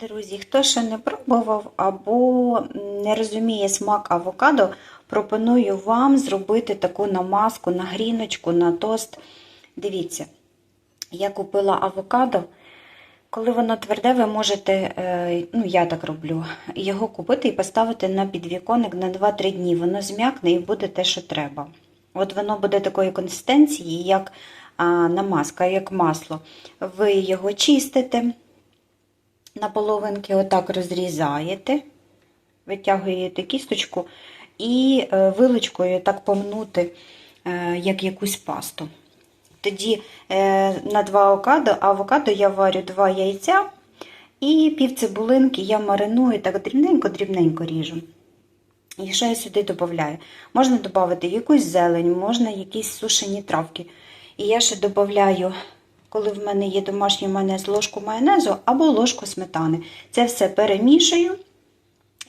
Друзі, хто ще не пробував або не розуміє смак авокадо, пропоную вам зробити таку намазку на гріночку, на тост. Дивіться, я купила авокадо. Коли воно тверде, ви можете, е, ну я так роблю, його купити і поставити на підвіконник на 2-3 дні. Воно зм'якне і буде те, що треба. От воно буде такої консистенції, як намазка, як масло. Ви його чистите на половинки, отак розрізаєте, витягуєте кісточку і е, вилочкою так помнути, е, як якусь пасту. Тоді е, на два авокадо, авокадо я варю два яйця і пів цибулинки я мариную, так дрібненько-дрібненько ріжу. І що я сюди додаю? Можна додати якусь зелень, можна якісь сушені травки. І я ще додаю, коли в мене є домашній майонез, ложку майонезу або ложку сметани. Це все перемішую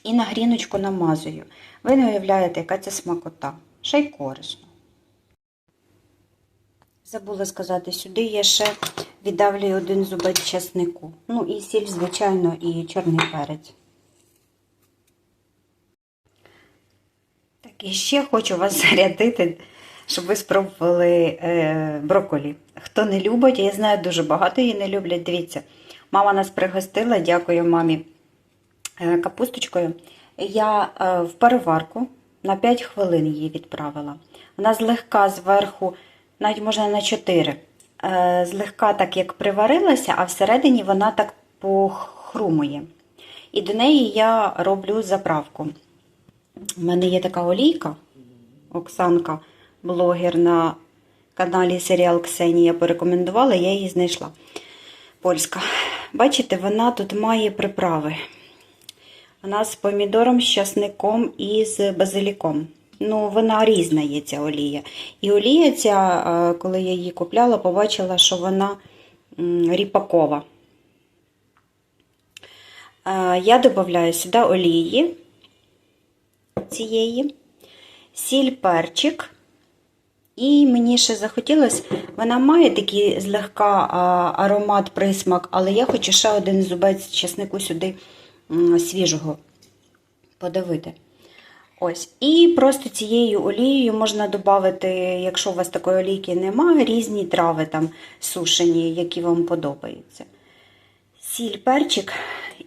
і на гріночку намазую. Ви не уявляєте, яка це смакота. Ще й корисно. Забула сказати, сюди я ще віддавлюю один зубець чеснику. Ну і сіль, звичайно, і чорний перець. Так, і ще хочу вас зарядити, щоб ви спробували е, брокколі. Хто не любить, я знаю, дуже багато її не люблять. Дивіться, мама нас пригостила, дякую мамі е, капусточкою. Я е, в переварку на 5 хвилин її відправила. Вона злегка зверху, навіть можна на 4, е, злегка так як приварилася, а всередині вона так похрумує. І до неї я роблю заправку. У мене є така олійка, Оксанка, блогер на каналі Серіал Ксенія порекомендувала, я її знайшла. Польська. Бачите, вона тут має приправи. Вона з помідором, з часником і з базиліком. Ну, вона різна є ця олія. І олія ця, е, коли я її купляла, побачила, що вона ріпакова. Е, Я додаю сюди олії цієї, сіль, перчик. І мені ще захотілося, вона має такий злегка аромат, присмак, але я хочу ще один зубець чеснику сюди свіжого подавити. Ось. І просто цією олією можна додати, якщо у вас такої олійки немає, різні трави там сушені, які вам подобаються. Сіль, перчик,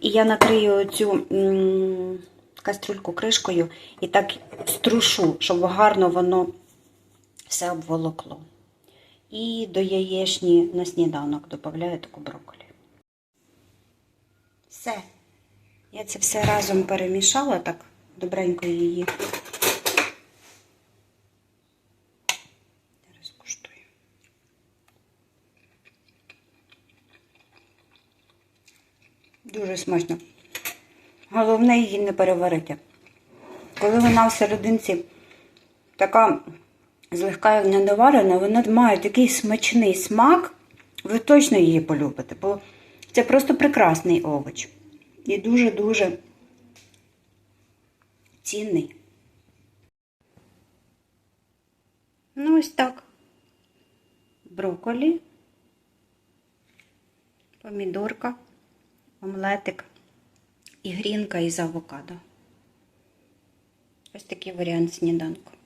і я накрию цю м, кастрюльку кришкою і так струшу, щоб гарно воно все обволокло. І до яєчні на сніданок додаю таку брокколі. Все. Я це все разом перемішала так, добренько її. Зараз куштую. Дуже смачно. Головне її не переварити. Коли вона всерединці така злегка недоварена, вона має такий смачний смак, ви точно її полюбите, бо це просто прекрасний овоч. І дуже-дуже цінний. Ну, ось так. Брокколі, помідорка, омлетик і грінка із авокадо. Ось такий варіант сніданку.